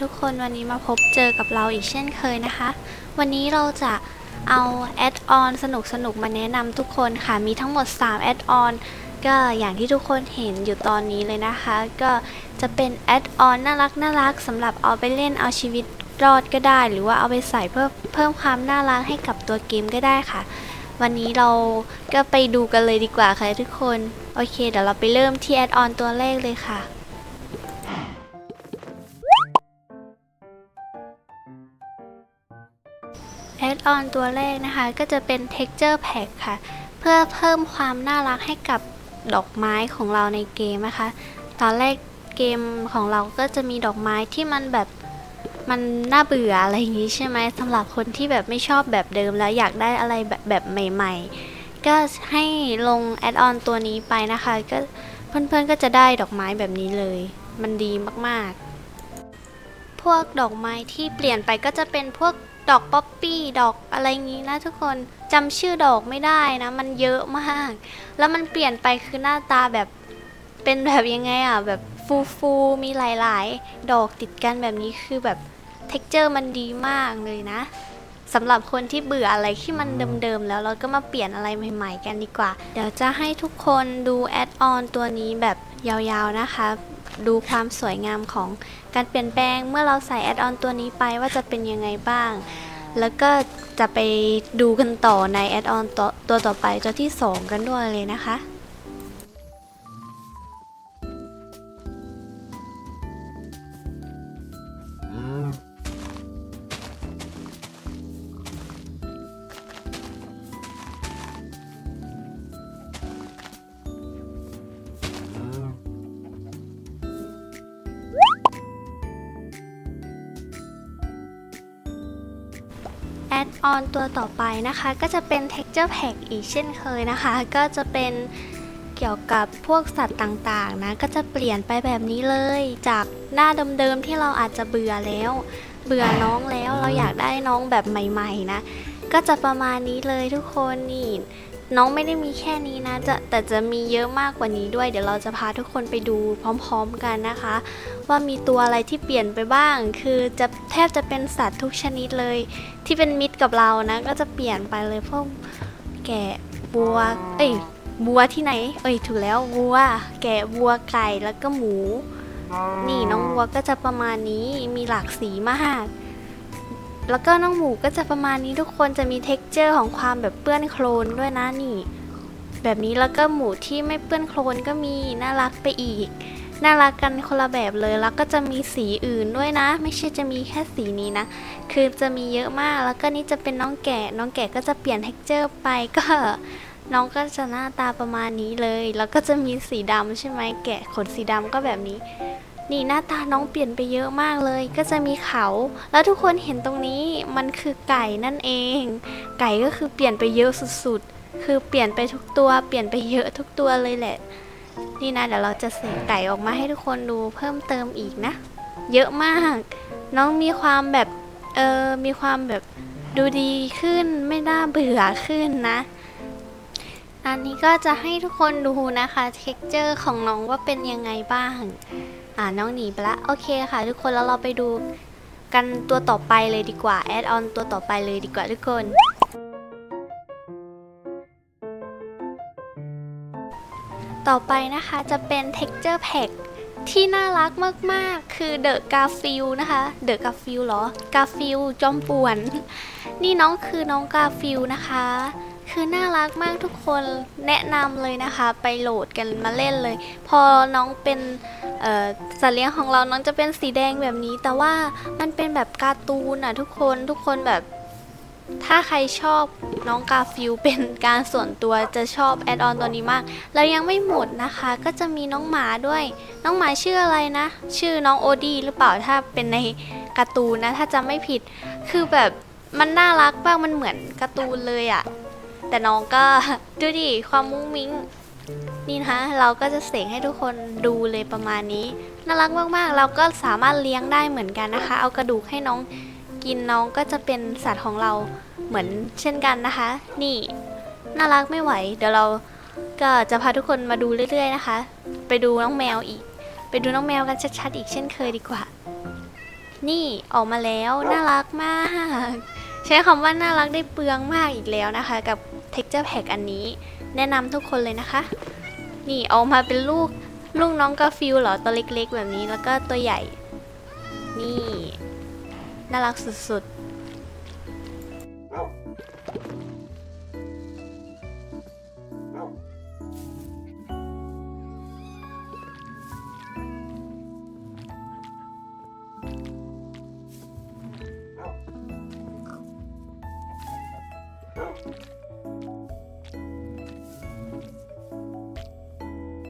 ทุกคนวันนี้มาพบเจอกับเราอีกเช่นเคยนะคะ วันนี้เราจะเอาแอดออนสนุกๆมาแนะนำทุกคนค่ะ มีทั้งหมด 3 แอดออนก็อย่างที่ทุกคนเห็นอยู่ตอนนี้เลยนะคะ ก็จะเป็นแอดออนน่ารักน่ารักสำหรับเอาไปเล่นเอาชีวิตรอดก็ได้ หรือว่าเอาไปใส่เพิ่มเพิ่มความน่ารักให้กับตัวเกมก็ได้ค่ะ วันนี้เราก็ไปดูกันเลยดีกว่าค่ะทุกคน โอเค เดี๋ยวเราไปเริ่มที่แอดออนตัวแรกเลยค่ะ แอดออนตัวแรกนะคะ ก็จะเป็น texture pack ค่ะ เพื่อเพิ่มความน่ารักให้กับดอกไม้ของเราในเกมนะคะ ตอนแรกเกมของเราก็จะมีดอกไม้ที่มันแบบมันน่าเบื่ออะไรอย่างนี้ใช่ไหมสำหรับคนที่แบบไม่ชอบแบบเดิมแล้วอยากได้อะไรแบบแบบใหม่ ๆ ก็ให้ลงแอดออนตัวนี้ไปนะคะ ก็เพื่อนๆก็จะได้ดอกไม้แบบนี้เลย มันดีมากๆ พวกดอกไม้ที่เปลี่ยนไปก็จะเป็นพวก ดอกป๊อปปี้ดอกอะไรงี้นะทุกคนจำชื่อดอกไม่ได้นะ มันเยอะมาก แล้วมันเปลี่ยนไปคือหน้าตาแบบเป็นแบบยังไงอะแบบฟูฟูๆมีหลายๆ ดอกติดกันแบบนี้คือแบบเท็กเจอร์มันดีมากเลยนะสำหรับคนที่เบื่ออะไรที่มันเดิมๆแล้วเราก็มาเปลี่ยนอะไรใหม่ๆกันดีกว่า เดี๋ยวจะให้ทุกคนดูแอดออนตัวนี้แบบยาวๆนะคะ ดูความสวยงามของการเปลี่ยนแปลงเมื่อเราใส่แอดออนตัวนี้ไปว่าจะเป็นยังไงบ้าง แล้วก็จะไปดูกันต่อในแอดออนตัวต่อไปตัวที่ 2 กันด้วยเลยนะคะ แอดออนตัวต่อไปนะคะ ก็จะเป็น texture pack อีกเช่นเคยนะคะ ก็จะเป็นเกี่ยวกับพวกสัตว์ต่างๆ นะ ก็จะเปลี่ยนไปแบบนี้เลย จากหน้าเดิมๆที่เราอาจจะเบื่อแล้ว เบื่อน้องแล้วเราอยากได้น้องแบบใหม่ ๆ นะ ก็จะประมาณนี้เลยทุกคนนี่ น้องไม่ได้มีแค่นี้นะจะแต่จะมีเยอะมากกว่านี้ด้วย เดี๋ยวเราจะพาทุกคนไปดูพร้อมๆกันนะคะ ว่ามีตัวอะไรที่เปลี่ยนไปบ้าง คือจะแทบจะเป็นสัตว์ทุกชนิดเลย ที่เป็นมิตรกับเรานะ ก็จะเปลี่ยนไปเลยพวกแกะบัว เอ้ยบัวที่ไหน เอ้ยถูกแล้ววัว แกะวัวไก่แล้วก็หมู นี่น้องวัวก็จะประมาณนี้มีหลากสีมาก แล้วก็น้องหมูก็จะประมาณนี้ทุกคนจะมี t e x t อร์ของความแบบเปื้อนโคลนด้วยนะนี่ แบบนี้แล้วก็หมูที่ไม่เปื้อนโคลนก็มีน่ารักไปอีก น่ารักกันคนละแบบเลยแล้วก็จะมีสีอื่นด้วยนะ ไม่ใช่จะมีแค่สีนี้นะ คือจะมีเยอะมากแล้วก็นี่จะเป็นน้องแกะน้องแกะก็จะเปลี่ยน t e x t อร์ไปก็น้องก็จะหน้าตาประมาณนี้เลย แล้วก็จะมีสีดำใช่ไหมแกะขนสีดำก็แบบนี้ นี่หน้าตาน้องเปลี่ยนไปเยอะมากเลย ก็จะมีเขา แล้วทุกคนเห็นตรงนี้มันคือไก่นั่นเอง ไก่ก็คือเปลี่ยนไปเยอะสุดๆ คือเปลี่ยนไปทุกตัว เปลี่ยนไปเยอะทุกตัวเลยแหละ นี่นะเดี๋ยวเราจะเสกไก่ออกมาให้ทุกคนดูเพิ่มเติมอีกนะ เยอะมาก น้องมีความแบบ เออมีความแบบดูดีขึ้นไม่น่าเบื่อขึ้นนะอันนี้ก็จะให้ทุกคนดูนะคะ เท็กเจอร์ของน้องว่าเป็นยังไงบ้าง อ่าน้องหนีไปละ โอเคค่ะ ทุกคนแล้วเราไปดูกันตัวต่อไปเลยดีกว่า แอดออนตัวต่อไปเลยดีกว่าทุกคน ต่อไปนะคะจะเป็น texture pack ที่น่ารักมาก ๆ คือเดอะกาฟิลนะคะ เดอะกาฟิลเหรอ กาฟิลจอมป่วน นี่น้องคือน้องกาฟิลนะคะ คือน่ารักมากทุกคนแนะนำเลยนะคะ ไปโหลดกันมาเล่นเลย พอน้องเป็นสัตว์เลี้ยงของเราน้องจะเป็นสีแดงแบบนี้ แต่ว่ามันเป็นแบบการ์ตูนอะทุกคนทุกคนแบบถ้าใครชอบน้องกาฟิลเป็นการส่วนตัวจะชอบแอดออนตัวนี้มาก แล้วยังไม่หมดนะคะ ก็จะมีน้องหมาด้วย น้องหมาชื่ออะไรนะ ชื่อน้องโอดี้หรือเปล่าถ้าเป็นในการ์ตูนนะ ถ้าจำไม่ผิด คือแบบมันน่ารักมากมันเหมือนการ์ตูนเลยอะ แต่น้องก็ดูดิความมุ้งมิ้ง นี่นะคะเราก็จะเสกให้ทุกคนดูเลยประมาณนี้ น่ารักมากๆ เราก็สามารถเลี้ยงได้เหมือนกันนะคะ เอากระดูกให้น้องกินน้องก็จะเป็นสัตว์ของเราเหมือนเช่นกันนะคะ นี่น่ารักไม่ไหว เดี๋ยวเราก็จะพาทุกคนมาดูเรื่อย ๆ นะคะ ไปดูน้องแมวอีก ไปดูน้องแมวกันชัดๆอีกเช่นเคยดีกว่า นี่ออกมาแล้วน่ารักมาก ใช้คำว่าน่ารักได้เปลืองมากอีกแล้วนะคะ กับ Texture Pack อันนี้ แนะนำทุกคนเลยนะคะ นี่ออกมาเป็นลูกลูกน้องกาฟิลเหรอตัวเล็กๆ แบบนี้แล้วก็ตัวใหญ่ นี่ น่ารักสุดๆ